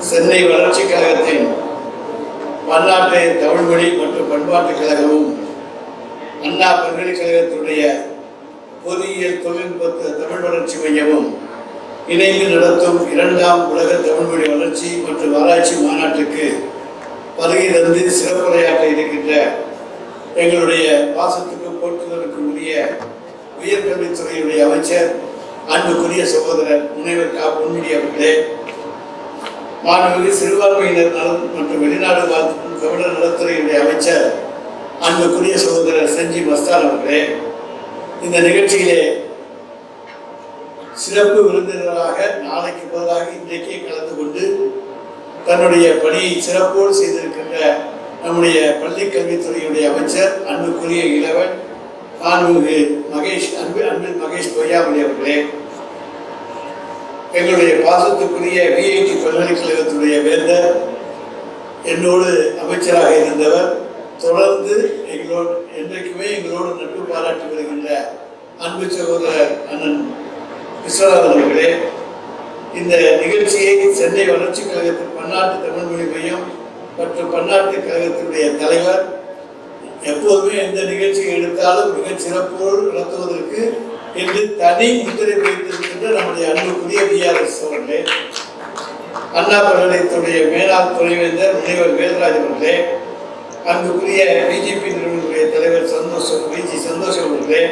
சென்னை வளர்ச்சிக் கழகத்தின் பன்னாட்டு தமிழ்மொழி மற்றும் பண்பாட்டுக் கழகமும் அண்ணா பல்கலைக்கழகத்தினுடைய பொறியியல் தொழில்நுட்ப தமிழ் வளர்ச்சி மையமும் இணைந்து நடத்தும் இரண்டாம் உலக தமிழ்மொழி வளர்ச்சி மற்றும் ஆராய்ச்சி மாநாட்டுக்கு வருகை தந்து சிறப்புரையாற்ற இருக்கின்ற எங்களுடைய பாசத்துக்கு போற்றுதலுக்கு உரிய உயர்கல்வித்துறையுடைய அமைச்சர் அன்புக்குரிய சகோதரர் முனைவர் கா. பொன்முடி அவர்களே. மாண்புமிகு சிறுபான்மையினர் நலன் மற்றும் வெளிநாடு வாழ் தமிழர் நலத்துறையினுடைய அமைச்சர் அன்புக்குரிய சகோதரர் செஞ்சி மஸ்தான் அவர்களே இந்த நிகழ்ச்சியிலே சிறப்பு விருந்தினராக நாளைக்கு பதிலாக இன்றைக்கே கலந்து கொண்டு தன்னுடைய பணியை சிறப்போடு செய்திருக்கின்ற நம்முடைய பள்ளி கல்வித்துறையுடைய அமைச்சர் அன்புக்குரிய இளவன் மாண்புமிகு மகேஷ் அன்பு அன்பில் மகேஷ் பொய்யாமொழி அவர்களே. எங்களுடைய பாசத்துக்குரிய விஐடி பல்கலைக்கழகத்துடைய வேந்தர் என்னோடு அமைச்சராக இருந்தவர் தொடர்ந்து எங்களோடு என்றைக்குமே எங்களோடு நட்பு பாராட்டி வருகின்ற அன்பு சகோதரர் அண்ணன் விஸ்வநாதன் அவர்களே இந்த நிகழ்ச்சியை சென்னை வளர்ச்சிக் கழகத்தின் பன்னாட்டு தமிழ் மொழி மையம் மற்றும் பன்னாட்டு கழகத்தினுடைய தலைவர் எப்போதுமே எந்த நிகழ்ச்சியை எடுத்தாலும் மிகச் சிறப்போடு நடத்துவதற்கு என்று தனி முத்திரை வைத்திருக்கின்ற நம்முடைய அன்புக்குரிய பிஆர்எஸ் அவர்களே அண்ணா பல்கலைத்துடைய மேலாண் துணைவேந்தர் முனைவர் வேதராஜ் அவர்களே அன்புக்குரிய பிஜேபி நிறுவனத்துடைய தலைவர் சந்தோஷம் பிஜி சந்தோஷம் அவர்களே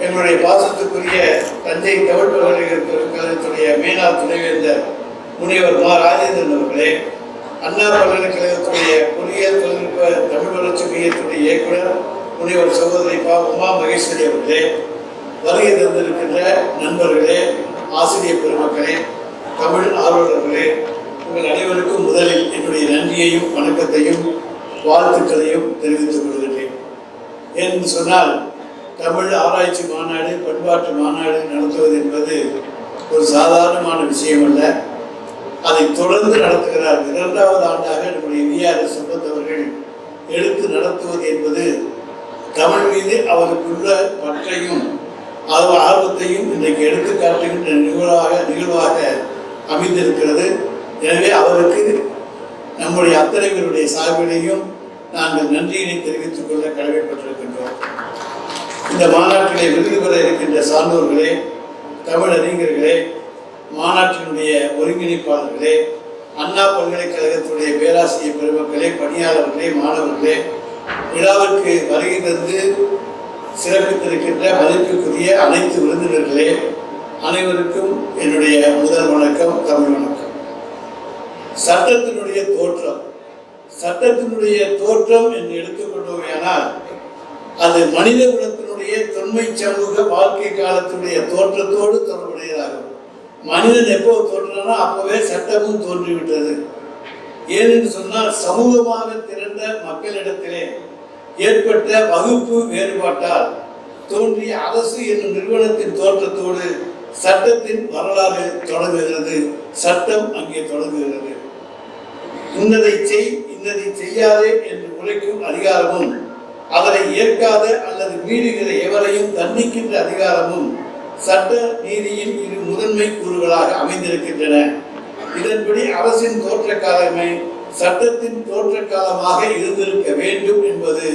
எங்களுடைய பாசத்துக்குரிய தஞ்சை தமிழ் பல்கலைக்கழகத்துடைய மேலாண் துணைவேந்தர் முனைவர் மா ராஜேந்திரன் அவர்களே அண்ணா பல்கலைக்கழகத்துடைய பொறியியல் தொழில்நுட்ப தமிழ் வளர்ச்சி மையத்துடைய இயக்குனர் முனைவர் சகோதரி பா உமா மகேஸ்வரி அவர்களே வருகை தந்திருக்கின்ற நண்பர்களே ஆசிரியர் பெருமக்களே தமிழ் ஆர்வலர்களே உங்கள் அனைவருக்கும் முதலில் என்னுடைய நன்றியையும் வணக்கத்தையும் வாழ்த்துக்களையும் தெரிவித்துக் கொள்கின்றேன். ஏன்னு சொன்னால் தமிழ் ஆராய்ச்சி மாநாடு பண்பாட்டு மாநாடு நடத்துவது என்பது ஒரு சாதாரணமான விஷயம் அல்ல அதை தொடர்ந்து நடத்துகிறார் இரண்டாவது ஆண்டாக நம்முடைய விஆர்எஸ் சம்பந்தவர்கள் எடுத்து நடத்துவது என்பது தமிழ் மீது அவருக்குள்ள பற்றையும் அவர் ஆர்வத்தையும் இன்றைக்கு எடுத்துக்காட்டுகின்ற நிகழ்வாக நிகழ்வாக அமைந்திருக்கிறது. எனவே அவருக்கு நம்முடைய அத்தனை பேருடைய சார்பிலையும் நாங்கள் நன்றியினை தெரிவித்துக் கொள்ள கடமைப்பட்டிருக்கின்றோம். இந்த மாநாட்டிலே விருது பெற இருக்கின்ற சான்றோர்களே தமிழ் அறிஞர்களே மாநாட்டினுடைய ஒருங்கிணைப்பாளர்களே அண்ணா பல்கலைக்கழகத்துடைய பேராசிரியர் பெருமக்களே பணியாளர்களே மாணவர்களே விழாவிற்கு வருகை தந்து சிறப்பித்திருக்கின்ற மதிப்புக்குரிய அனைத்து விருந்தினர்களே அனைவருக்கும் என்னுடைய முதல் வணக்கம் தமிழ் வணக்கம். சட்டத்தினுடைய தோற்றம். சட்டத்தினுடைய தோற்றம் என்று எடுத்துக்கொண்டோமையானால் அது மனித குலத்தினுடைய தொன்மை சமூக வாழ்க்கை காலத்தினுடைய தோற்றத்தோடு தொடர்புடையதாகும். மனிதன் எப்போ தோன்றினானோ அப்பவே சட்டமும் தோன்றிவிட்டது. ஏனென்று சொன்னால் சமூகமாக திரண்ட மக்களிடத்திலே ஏற்பட்ட வகுப்பு வேறுபாட்டால் தோன்றிய அரசு என்னும் நிறுவனத்தின் தோற்றத்தோடு சட்டத்தின் வரலாறு தொடங்குகிறது. சட்டம் அங்கே தொடங்குகிறது. இன்னதை செய் இன்னதை செய்யாதே என்று உழைக்கும் அதிகாரமும் அதனை ஏற்காத அல்லது மீறுகிற எவரையும் தண்டிக்கின்ற அதிகாரமும் சட்ட நீதியின் இரு முதன்மை கூறுகளாக அமைந்திருக்கின்றன. இதன்படி அரசின் தோற்ற காலமே சட்டத்தின் தோற்ற காலமாக இருந்திருக்க வேண்டும் என்பது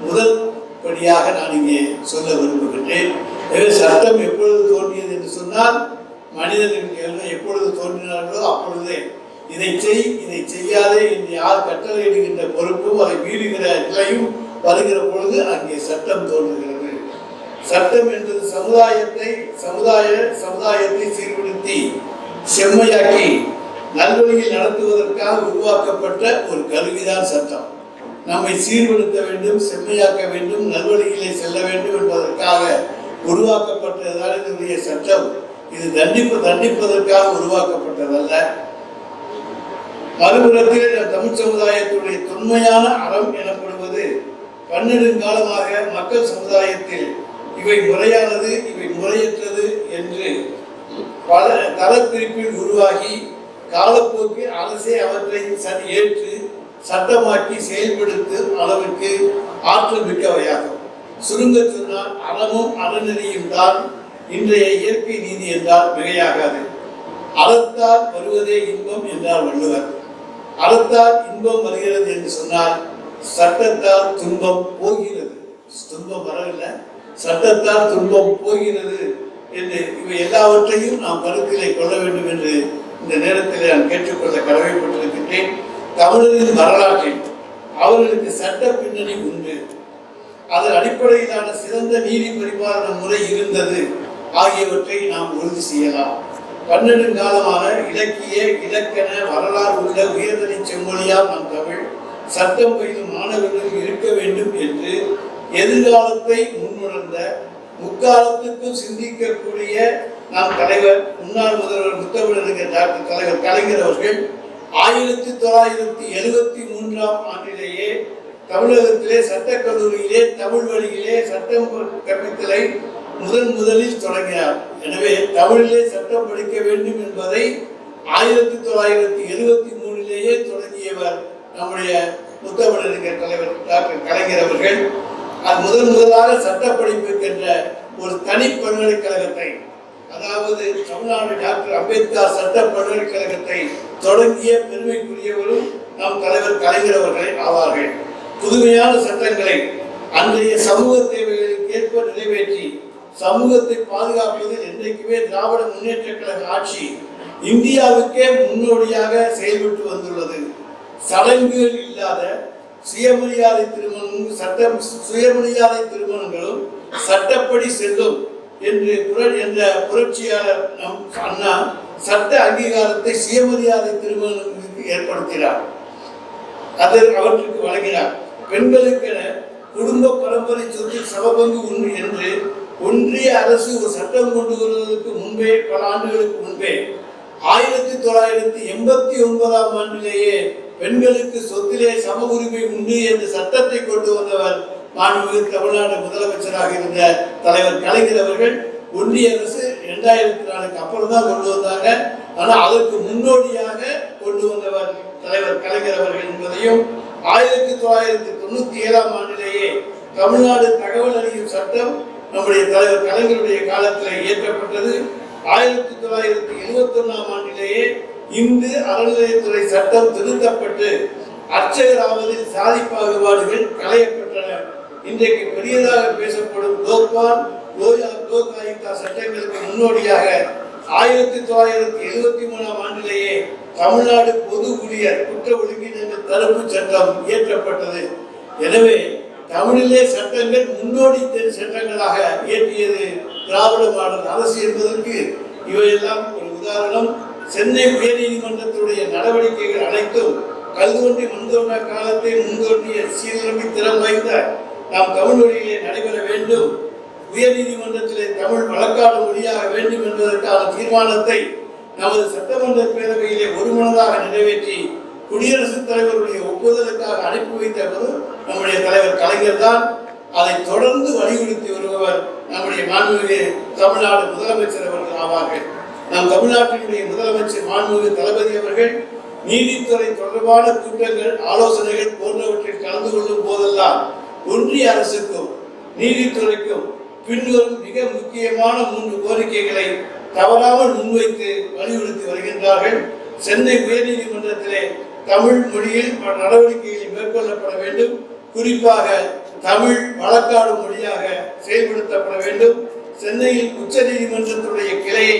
முதல் படியாக நான் இங்கே சொல்ல விரும்புகின்றேன். எனவே சட்டம் எப்பொழுது தோன்றியது என்று சொன்னால் மனிதர்கள் எப்பொழுது தோன்றினார்களோ அப்பொழுதே. இதை செய் இதை செய்யாதே என்று யார் கட்டளையிடுகின்ற பொறுப்பும் அதை மீறுகிற நிலையும் வருகிற பொழுது அங்கே சட்டம் தோன்றுகிறது. சட்டம் என்பது சமுதாயத்தை சமுதாய சமுதாயத்தை சீர்படுத்தி செம்மையாக்கி நல்வழியில் நடத்துவதற்காக உருவாக்கப்பட்ட ஒரு கருவிதான் சட்டம். நம்மை சீர்படுத்த வேண்டும் செம்மையாக்க வேண்டும் நல்வழியிலே செல்ல வேண்டும் என்பதற்காக உருவாக்கப்பட்டதுதான் இதனுடைய சட்டம். இது தண்டிப்பு தண்டிப்பதற்காக உருவாக்கப்பட்டதல்ல. மறுபுறத்தில் இந்த தமிழ் சமுதாயத்துடைய தொன்மையான அறம் எனப்படுவது பன்னெடுங்காலமாக மக்கள் சமுதாயத்தில் இவை முறையானது இவை முறையற்றது என்று பல தரப்பிரிப்பில் உருவாகி காலப்போக்கில் அரசே அவற்றை சரி ஏற்று சட்டமாக்கி செயல்படுத்தும் அளவிற்கு ஆற்றல் மிக்கவையாகும். சுருங்க சொன்னால் அறமும் அறநெறியும் தான் இன்றைய இயற்கை நீதி என்றால் மிகையாகாது. அறத்தால் வருவதே இன்பம் என்றார் வள்ளுவர். அறத்தால் இன்பம் வருகிறது என்று சொன்னால் சட்டத்தால் துன்பம் போகிறது. துன்பம் வரவில்லை. சட்டத்தால் துன்பம் போகிறது என்று இவை எல்லாவற்றையும் நாம் கருத்திலே கொள்ள வேண்டும் என்று இந்த நேரத்தில் நான் கேட்டுக்கொள்ள கடமைப்பட்டிருக்கின்றேன் தமிழரின் வரலாற்றில் அவர்களுக்கு சட்ட பின்னணி உண்டு. அதன் அடிப்படையிலான சிறந்த நீதி பரிபாலன முறை இருந்தது. ஆகியவற்றை நாம் உறுதி செய்யலாம். பன்னெடுங்காலமான இலக்கிய இலக்கண வரலாறு உள்ள உயர்தலை செம்மொழியால் நம் தமிழ் சட்டம் பயிலும் மாணவர்கள் இருக்க வேண்டும் என்று எதிர்காலத்தை முன்னுணர்ந்த முக்காலத்துக்கும் சிந்திக்கக்கூடிய நம் தலைவர் முன்னாள் முதல்வர் முத்தமிழறிஞர் டாக்டர் தலைவர் கலைஞர் அவர்கள் ஆயிரத்தி தொள்ளாயிரத்தி எழுபத்தி மூன்றாம் ஆண்டிலேயே தமிழகத்திலே சட்டக் கல்லூரியிலே தமிழ் வழியிலே சட்டம் கற்பித்தலை முதன் முதலில் தொடங்கினார். எனவே தமிழிலே சட்டம் படிக்க வேண்டும் என்பதை ஆயிரத்தி தொள்ளாயிரத்தி எழுபத்தி மூணிலேயே தொடங்கியவர் நம்முடைய முத்தமிழறிஞர் தலைவர் டாக்டர் கலைஞர் அவர்கள். அது முதன் முதலாக சட்ட படிப்புக்கென்ற ஒரு தனி பல்கலைக்கழகத்தை அதாவது தமிழ்நாடு டாக்டர் அம்பேத்கர் சட்ட பல்கலைக்கழகத்தை தொடங்கிய பெருமைக்குரியவரும் நம் தலைவர் கலைஞர் அவர்களே ஆவார்கள். புதுமையான சட்டங்களை அன்றைய சமூக தேவைகளுக்கு ஏற்ப நிறைவேற்றி சமூகத்தை பாதுகாப்பதில் என்றைக்குமே திராவிட முன்னேற்ற கழக ஆட்சி இந்தியாவுக்கே முன்னோடியாக செயல்பட்டு வந்துள்ளது. சடங்குகள் இல்லாத சுயமரியாதை திருமணம் சட்டம் சுயமரியாதை திருமணங்களும் சட்டப்படி செல்லும் என்று குரல் என்ற புரட்சியாளர் நம் அண்ணா சட்ட அங்கீகாரத்தை சுயமரியாதை திருமணங்களுக்கு ஏற்படுத்தினார். அதை அவற்றுக்கு வழங்கினார். பெண்களுக்கென குடும்ப பரம்பரை சொத்தில் சமபங்கு உண்டு என்று ஒன்றிய அரசு ஒரு சட்டம் கொண்டு வருவதற்கு முன்பே பல ஆண்டுகளுக்கு முன்பே ஆயிரத்தி தொள்ளாயிரத்தி எண்பத்தி ஒன்பதாம் ஆண்டிலேயே பெண்களுக்கு சொத்திலே சம உரிமை உண்டு என்ற சட்டத்தை கொண்டு வந்தவர் மாண்புமிகு தமிழ்நாடு முதலமைச்சராக இருந்த தலைவர் கலைஞர் அவர்கள் ஒன்றிய அரசு இரண்டாயிரத்தி நாலுக்கு அப்புறம் தான் கொண்டு வந்தாங்க. ஆனால் அதற்கு முன்னோடியாக கொண்டு வந்தவர் தலைவர் கலைஞர் அவர்கள் என்பதையும் ஆயிரத்தி தொள்ளாயிரத்தி தொண்ணூத்தி ஏழாம் ஆண்டிலேயே தமிழ்நாடு தகவல் அறியும் சட்டம் நம்முடைய தலைவர் கலைஞருடைய காலத்தில் இயற்றப்பட்டது. ஆயிரத்தி தொள்ளாயிரத்தி எழுபத்தி ஒன்றாம் ஆண்டிலேயே இந்து அறநிலையத்துறை சட்டம் திருத்தப்பட்டு அர்ச்சகர் சாதி பாகுபாடுகள் களையப்பட்டது இன்றைக்கு பெரியதாக பேசப்படும் லோக்பால் லோயா லோக் ஆயுக்தா சட்டங்களுக்கு முன்னோடியாக ஆயிரத்தி தொள்ளாயிரத்தி எழுபத்தி மூணாம் ஆண்டிலேயே தமிழ்நாடு பொது ஊழியர் குற்ற ஒழுங்கினங்கள் தடுப்பு சட்டம் இயற்றப்பட்டது. எனவே தமிழிலே சட்டங்கள் முன்னோடி சட்டங்களாக இயற்றியது திராவிட மாடல் அரசு என்பதற்கு இவையெல்லாம் ஒரு உதாரணம். சென்னை உயர்நீதிமன்றத்துடைய நடவடிக்கைகள் அனைத்தும் கல்வொன்றி முன்தோன்ற காலத்தை முன்தோன்றிய சீரமைப்பு திறம் வாய்ந்த நாம் தமிழ் மொழியிலே நடைபெற வேண்டும். உயர்நீதிமன்றத்திலே தமிழ் வழக்காடு மொழியாக வேண்டும் என்பதற்கான தீர்மானத்தை நமது சட்டமன்ற பேரவையிலே ஒருமனதாக நிறைவேற்றி குடியரசுத் தலைவருடைய ஒப்புதலுக்காக அனுப்பி வைத்தவரும் நம்முடைய தலைவர் கலைஞர் தான். அதை தொடர்ந்து வலியுறுத்தி வருபவர் நம்முடைய மாண்புமிகு தமிழ்நாடு முதலமைச்சர் அவர்கள் ஆவார்கள். நம் தமிழ்நாட்டினுடைய முதலமைச்சர் மாண்புமிகு தளபதி அவர்கள் நீதித்துறை தொடர்பான கூட்டங்கள் ஆலோசனைகள் போன்றவற்றில் கலந்து கொள்ளும் போதெல்லாம் ஒன்றிய அரசுக்கும் நீதித்துறைக்கும் பின்வரும் மிக முக்கியமான மூன்று கோரிக்கைகளை தவறாமல் முன்வைத்து வலியுறுத்தி வருகின்றார்கள். சென்னை உயர்நீதிமன்றத்திலே தமிழ் மொழியில் பல நடவடிக்கைகள் மேற்கொள்ளப்பட வேண்டும். குறிப்பாக தமிழ் வழக்காடு மொழியாக செயல்படுத்தப்பட வேண்டும். சென்னையில் உச்ச நீதிமன்றத்துடைய கிளையை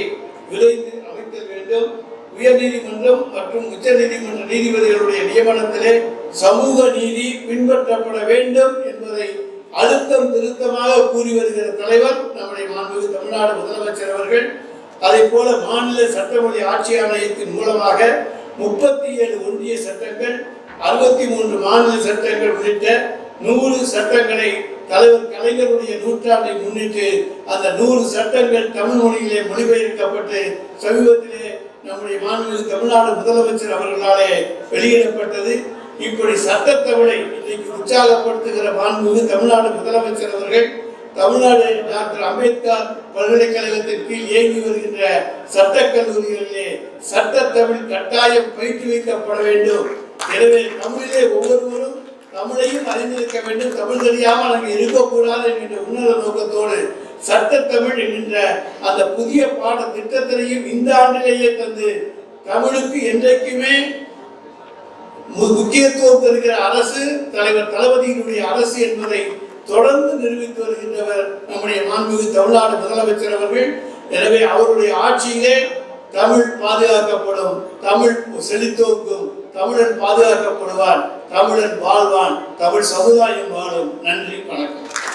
விரைந்து அமைத்தல் வேண்டும். உயர்நீதிமன்றம் மற்றும் உச்ச நீதிமன்ற நீதிபதிகளுடைய நியமனத்திலே சமூக நீதி பின்பற்றப்பட வேண்டும் என்பதை அழுத்தம் திருத்தமாக கூறி வருகிற தலைவர் நம்முடைய மாண்புமிகு தமிழ்நாடு முதலமைச்சர் அவர்கள். அதை போல மாநில சட்டமொழி ஆட்சி ஆணையத்தின் மூலமாக முப்பத்தி ஏழு ஒன்றிய சட்டங்கள் அறுபத்தி மூன்று மாநில சட்டங்கள் உள்ளிட்ட நூறு சட்டங்களை தலைவர் கலைஞருடைய நூற்றாண்டை முன்னிட்டு அந்த நூறு சட்டங்கள் தமிழ் மொழியிலே மொழிபெயர்க்கப்பட்டு சமீபத்திலே நம்முடைய மாநில தமிழ்நாடு முதலமைச்சர் அவர்களாலே வெளியிடப்பட்டது. இப்படி சட்டத்தமிழை இன்றைக்கு உற்சாகப்படுத்துகிற மாண்புமிகு தமிழ்நாடு முதலமைச்சர் அவர்கள் தமிழ்நாடு டாக்டர் அம்பேத்கர் பல்கலைக்கழகத்தின் கீழ் இயங்கி வருகின்ற சட்டக் கல்லூரிகளிலே சட்டத்தமிழ் கட்டாயம் பயிற்றுவிக்கப்பட வேண்டும். எனவே தமிழிலே ஒவ்வொருவரும் தமிழையும் அறிந்திருக்க வேண்டும். தமிழ் தெரியாமல் அங்கே இருக்கக்கூடாது என்கின்ற உன்னத நோக்கத்தோடு சட்டத்தமிழ் என்கின்ற அந்த புதிய பாட திட்டத்தினையும் இந்த ஆண்டிலேயே தந்து தமிழுக்கு என்றைக்குமே மு- முக்கியத்துவம் தருகிற அரசு தலைவர் தளபதியினுடைய அரசு என்பதை தொடர்ந்து நிரூபித்து வருகின்றவர் நம்முடைய மாண்புமிகு தமிழ்நாடு முதலமைச்சர் அவர்கள். எனவே அவருடைய ஆட்சியிலே தமிழ் பாதுகாக்கப்படும் தமிழ் செழித்தோக்கும் தமிழன் பாதுகாக்கப்படுவான் தமிழன் வாழ்வான் தமிழ் சமுதாயம் வாழும். நன்றி வணக்கம்.